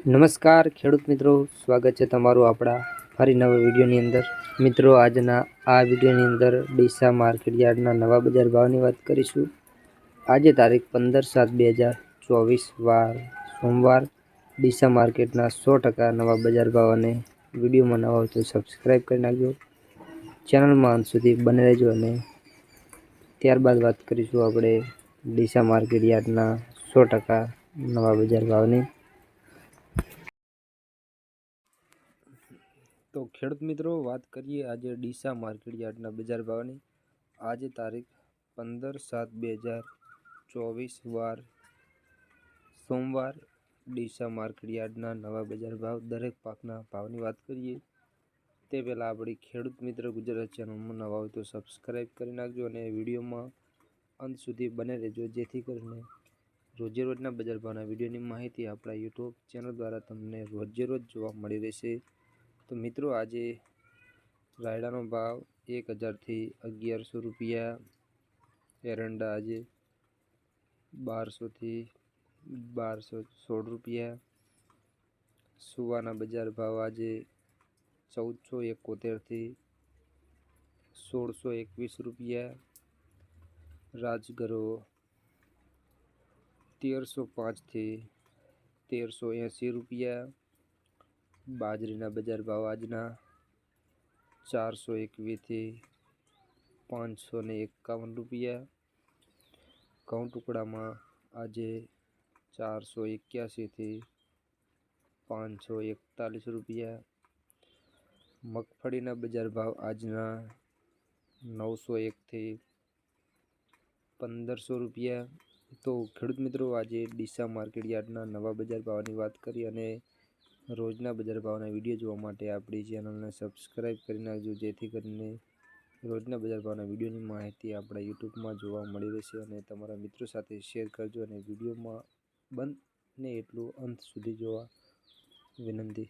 નમસ્કાર, ખેડૂત મિત્રો. સ્વાગત છે તમારું આપણા ફરી નવા વિડીયોની અંદર. મિત્રો, આજના આ વિડીયોની અંદર ડીસા માર્કેટ યાર્ડના નવા બજાર ભાવની વાત કરીશું. આજે તારીખ પંદર સાત બે હજાર ચોવીસ વાર સોમવાર ડીસા માર્કેટના સો ટકા નવા બજાર ભાવ અને વિડીયોમાં નવા હોય તો સબસ્ક્રાઈબ કરી નાખજો. ચેનલમાં અંત સુધી બને રહેજો અને ત્યારબાદ વાત કરીશું આપણે ડીસા માર્કેટ યાર્ડના સો ટકા નવા બજાર ભાવની. તો ખેડૂત મિત્રો, વાત કરીએ આજે ડીસા માર્કેટ યાર્ડના બજાર ભાવની. આજે તારીખ પંદર સાત બે હજાર ચોવીસ વાર સોમવાર ડીસા માર્કેટ યાર્ડના નવા બજાર ભાવ દરેક પાકના ભાવની વાત કરીએ, તે પહેલાં આપણી ખેડૂત મિત્ર ગુજરાત ચેનલમાં નવા હોય તો સબસ્ક્રાઈબ કરી નાખજો અને વિડીયોમાં અંત સુધી બને રહેજો, જેથી કરીને રોજે રોજના બજાર ભાવના વિડીયોની માહિતી આપણા યુટ્યુબ ચેનલ દ્વારા તમને રોજે રોજ જોવા મળી રહેશે. તો મિત્રો આજે રાયડાનો ભાવ એક હજારથી અગિયારસો રૂપિયા. એરંડા આજે બારસોથી બારસો સોળ રૂપિયા. સુવાના બજાર ભાવ આજે ચૌદસો એકોતેરથી સોળસો એકવીસ રૂપિયા. રાજગરો તેરસો પાંચથી તેરસો એંસી રૂપિયા. બાજરીના બજાર ભાવ આજના ચારસો એકવીસથી પાંચસો ને એકાવન રૂપિયા. ઘઉં ટુકડામાં આજે ચારસો એક્યાસીથી પાંચસો એકતાલીસ રૂપિયા. મગફળીના બજાર ભાવ આજના નવસો એકથી પંદરસો રૂપિયા. તો ખેડૂત મિત્રો, આજે ડીસા માર્કેટ યાર્ડના નવા બજાર ભાવની વાત કરી અને રોજના બજાર ભાવના વીડિયો જોવા માટે આપણી ચેનલને સબસ્ક્રાઈબ કરી નાખજો, જેથી કરીને રોજના બજાર ભાવના વિડીયોની માહિતી આપણા યુટ્યુબમાં જોવા મળી રહેશે અને તમારા મિત્રો સાથે શેર કરજો અને વિડીયોમાં બંને એટલું અંત સુધી જોવા વિનંતી.